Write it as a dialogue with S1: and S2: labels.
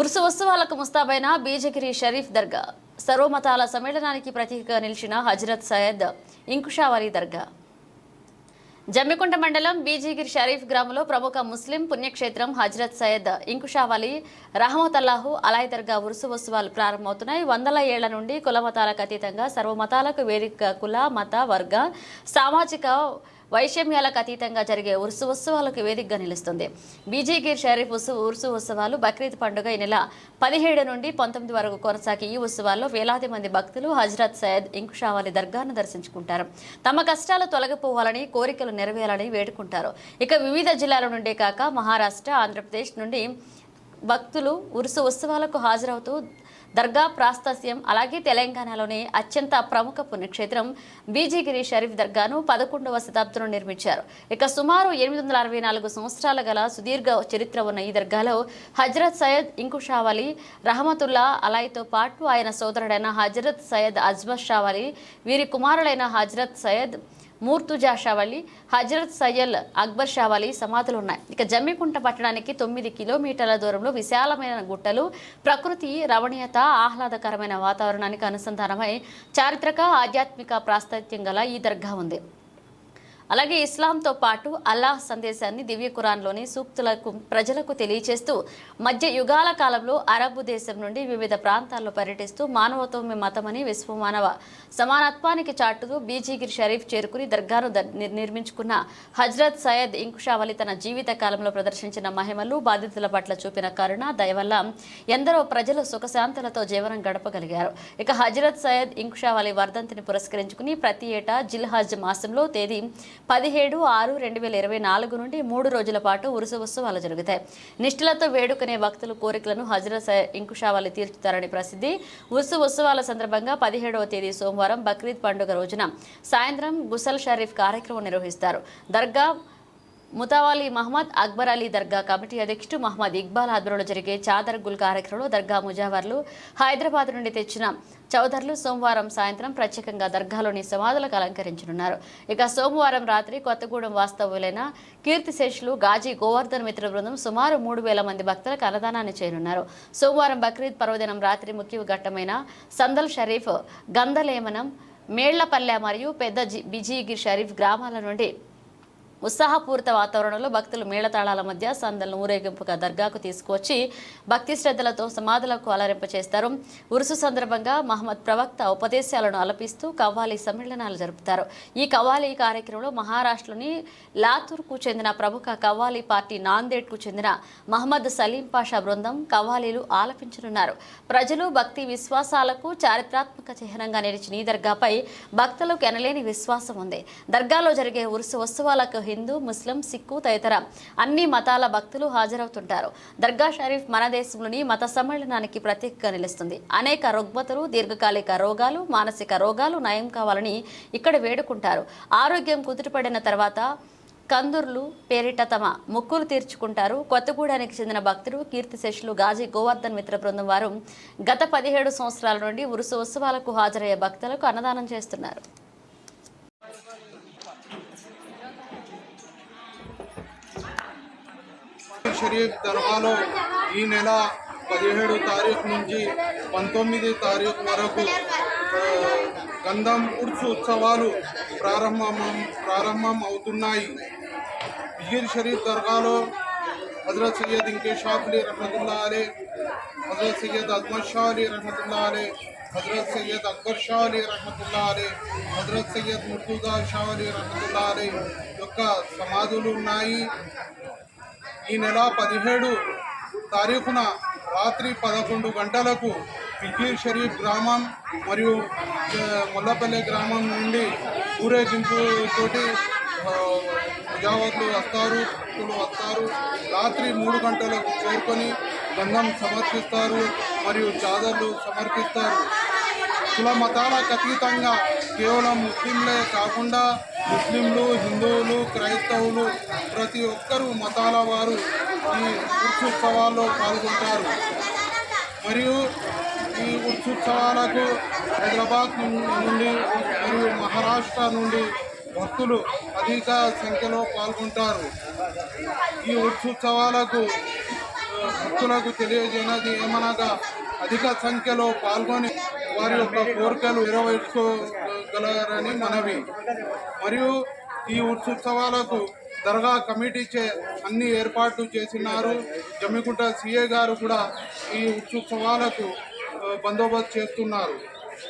S1: ఉరుసు ఉత్సవాలకు ముస్తాబైన బీజగిరి షరీఫ్ దర్గా. సర్వమతాల సమ్మేళనానికి ప్రతీకగా నిలిచిన హజరత్ సయ్యద్ ఇంకుషావలి దర్గా. జమ్మికుంట మండలం బీజీగిరి షరీఫ్ గ్రామంలో ప్రముఖ ముస్లిం పుణ్యక్షేత్రం హజరత్ సయ్యద్ ఇంకుషావలి రహమతల్లాహు అలాయ్ దర్గా ఉరుసు ఉత్సవాలు ప్రారంభమవుతున్నాయి. వందల ఏళ్ళ నుండి కులమతాలకు అతీతంగా సర్వమతాలకు వేదిక కుల మత వర్గ సామాజిక వైషమ్యాలకు అతీతంగా జరిగే ఉరుసు ఉత్సవాలకు వేదికగా నిలుస్తుంది. బీజేగిర్ షరీఫ్ ఉత్సవ ఉరుసు ఉత్సవాలు బక్రీద్ పండుగ ఈ నెల పదిహేడు నుండి పంతొమ్మిది వరకు కొనసాగే ఈ ఉత్సవాల్లో వేలాది మంది భక్తులు హజరత్ సయ్యద్ ఇంకుషావాలి దర్గాను దర్శించుకుంటారు. తమ కష్టాలు తొలగిపోవాలని కోరికలు నెరవేరాలని వేడుకుంటారు. ఇక వివిధ జిల్లాల నుండే కాక మహారాష్ట్ర ఆంధ్రప్రదేశ్ నుండి భక్తులు ఉరుసు ఉత్సవాలకు హాజరవుతూ దర్గా ప్రాస్తస్యం అలాగే తెలంగాణలోని అత్యంత ప్రముఖ పుణ్యక్షేత్రం బీజీగిరి షరీఫ్ దర్గాను పదకొండవ శతాబ్దంలో నిర్మించారు. ఇక సుమారు ఎనిమిది వందల అరవై నాలుగు సంవత్సరాల గల సుదీర్ఘ చరిత్ర ఉన్న ఈ దర్గాలో హజరత్ సయ్యద్ ఇంకుషావలి రహమతుల్లా అలాయ్తో పాటు ఆయన సోదరుడైన హజరత్ సయ్యద్ అజ్మత్ షావలి వీరి కుమారుడైన హజరత్ సయ్యద్ మూర్తుజా షావలి హజరత్ సయ్యల్ అక్బర్ షావలి సమాధులు ఉన్నాయి ఇక జమ్మికుంట పట్టణానికి తొమ్మిది కిలోమీటర్ల దూరంలో విశాలమైన గుట్టలు ప్రకృతి రమణీయత ఆహ్లాదకరమైన వాతావరణానికి అనుసంధానమై చారిత్రక ఆధ్యాత్మిక ప్రాశస్త్యం గల ఈ దర్గా ఉంది. అలాగే ఇస్లాంతో పాటు అల్లాహ్ సందేశాన్ని దివ్య ఖురాన్లోని సూక్తులకు ప్రజలకు తెలియచేస్తూ మధ్య యుగాల కాలంలో అరబ్ దేశం నుండి వివిధ ప్రాంతాల్లో పర్యటిస్తూ మానవత్వమే మతమని విశ్వమానవ సమానత్వానికి చాటుతూ బీజీగిరి షరీఫ్ చేరుకుని దర్గాను నిర్మించుకున్న హజ్రత్ సయ్యద్ ఇంకుషావలి తన జీవిత కాలంలో ప్రదర్శించిన మహిమలు బాధితుల పట్ల చూపిన కరుణ దయవల్ల ఎందరో ప్రజలు సుఖశాంతులతో జీవనం గడపగలిగారు. ఇక హజరత్ సయ్యద్ ఇంకుషావలి వర్ధంతిని పురస్కరించుకుని ప్రతి ఏటా జిల్హాజ్ మాసంలో తేదీ పదిహేడు ఆరు రెండు వేల ఇరవై నాలుగు నుండి మూడు రోజుల పాటు ఉరుసు ఉత్సవాలు జరుగుతాయి. నిష్ఠలతో వేడుకునే భక్తుల కోరికలను హజరత్ ఇంకుషావాలి తీర్చుతారని ప్రసిద్ధి. ఉరుసు ఉత్సవాల సందర్భంగా పదిహేడవ తేదీ సోమవారం బక్రీద్ పండుగ రోజున సాయంత్రం గుసల్ షరీఫ్ కార్యక్రమం నిర్వహిస్తారు. దర్గా ముతావాలి మహమ్మద్ అక్బర్ అలీ దర్గా కమిటీ అధ్యక్షుడు మహమ్మద్ ఇక్బాల్ ఆధ్వర్యంలో జరిగే చాదర్ గుల్ కార్యక్రమంలో దర్గా ముజావర్లు హైదరాబాద్ నుండి తెచ్చిన చౌదర్లు సోమవారం సాయంత్రం ప్రత్యేకంగా దర్గాలోని సమాధులకు అలంకరించనున్నారు. ఇక సోమవారం రాత్రి కొత్తగూడెం వాస్తవులైన కీర్తిశేషులు గాజీ గోవర్ధన్ మిత్ర బృందం సుమారు మూడు వేల మంది భక్తులకు అన్నదానాన్ని చేయనున్నారు. సోమవారం బక్రీద్ పర్వదినం రాత్రి ముఖ్య ఘట్టమైన సందల్ షరీఫ్ గంధలేమనం మేళ్ళపల్లె మరియు పెద్ద జి- బిజీగిర్ షరీఫ్ గ్రామాల నుండి ఉత్సాహపూరిత వాతావరణంలో భక్తులు మేళతాళాల మధ్య సందలను ఊరేగింపుగా దర్గాకు తీసుకువచ్చి భక్తి శ్రద్ధలతో సమాధులకు అలరింప చేస్తారు ఉరుసు సందర్భంగా మహమ్మద్ ప్రవక్త ఉపదేశాలను అలపిస్తూ కవ్వాలి సమ్మేళనాలు జరుపుతారు. ఈ కవ్వాలి కార్యక్రమంలో మహారాష్ట్రలోని లాతూర్కు చెందిన ప్రముఖ కవ్వాలి పార్టీ నాందేడ్కు చెందిన మహమ్మద్ సలీం పాషా బృందం కవ్వాలీలు ఆలపించనున్నారు. ప్రజలు భక్తి విశ్వాసాలకు చారిత్రాత్మక చిహ్నంగా నిలిచిన ఈ దర్గాపై భక్తులకు ఎనలేని విశ్వాసం ఉంది. దర్గాలో జరిగే ఉరుసు ఉత్సవాలకు హిందూ ముస్లిం సిక్కు తదితర అన్ని మతాల భక్తులు హాజరవుతుంటారు. దర్గా షరీఫ్ మన దేశంలోని మత సమ్మేళనానికి ప్రతీకగా నిలుస్తుంది. అనేక రుగ్మతలు దీర్ఘకాలిక రోగాలు మానసిక రోగాలు నయం కావాలని ఇక్కడ వేడుకుంటారు. ఆరోగ్యం కుదుటపడిన తర్వాత కందుర్లు పేరిట తమ మొక్కులు తీర్చుకుంటారు. కొత్తగూడానికి చెందిన భక్తుడు కీర్తిశేషులు గాజీ గోవర్ధన్ మిత్ర బృందం వారు గత పదిహేడు సంవత్సరాల నుండి ఉరుసు ఉత్సవాలకు హాజరయ్యే భక్తులకు అన్నదానం చేస్తున్నారు.
S2: షరీఫ్ దర్గాలో ఈ నెల పదిహేడు తారీఖు నుంచి పంతొమ్మిది తారీఖు వరకు గంధం ఉర్సు ఉత్సవాలు ప్రారంభం ప్రారంభం అవుతున్నాయి. బిగిర్ షరీఫ్ దర్గాలో హజరత్ సయ్యద్ ఇంకేషాఫ్ అలీ రహమతుల్లా అలీ హజరత్ సయ్యద్ అజ్మత్ షా అలీ రహమతుల్లా అలీ హజరత్ సయ్యద్ అక్బర్ షా అలీ రహమతుల్లా అలీ హజరత్ సయ్యద్ ముర్తుదా షా అలీ రహమతుల్లా అలీ యొక్క సమాధులు ఉన్నాయి. ఈ నెల పదిహేడు తారీఖున రాత్రి పదకొండు గంటలకు ఫికీర్ షరీఫ్ గ్రామం మరియు ముల్లపల్లి ముల్లపల్లె గ్రామం నుండి ఊరేగింపుతోటి ప్రజావర్లు వస్తారు భక్తులు వస్తారు. రాత్రి మూడు గంటలకు చేరుకొని గంధం సమర్పిస్తారు మరియు చాదర్లు సమర్పిస్తారు. కుల మతాలకు అతీతంగా కేవలం ముస్లింలే కాకుండా ముస్లింలు హిందువులు క్రైస్తవులు ప్రతి ఒక్కరూ మతాల వారు ఈ ఉత్సవాల్లో పాల్గొంటారు. మరియు ఈ ఉత్సవాలకు హైదరాబాద్ నుండి మరియు మహారాష్ట్ర నుండి భక్తులు అధిక సంఖ్యలో పాల్గొంటారు. ఈ ఉత్సవాలకు భక్తులకు తెలియజేయనది ఏమనగా అధిక సంఖ్యలో పాల్గొని వారి యొక్క కోరికలు నెరవేర్చుకోగలరని మనవి. మరియు ఈ ఉత్సవాలకు దర్గా కమిటీ చే అన్ని ఏర్పాట్లు చేసినారు. జమ్మికుంట సిఏ గారు కూడా ఈ ఉత్సవాలకు బందోబస్తు చేస్తున్నారు.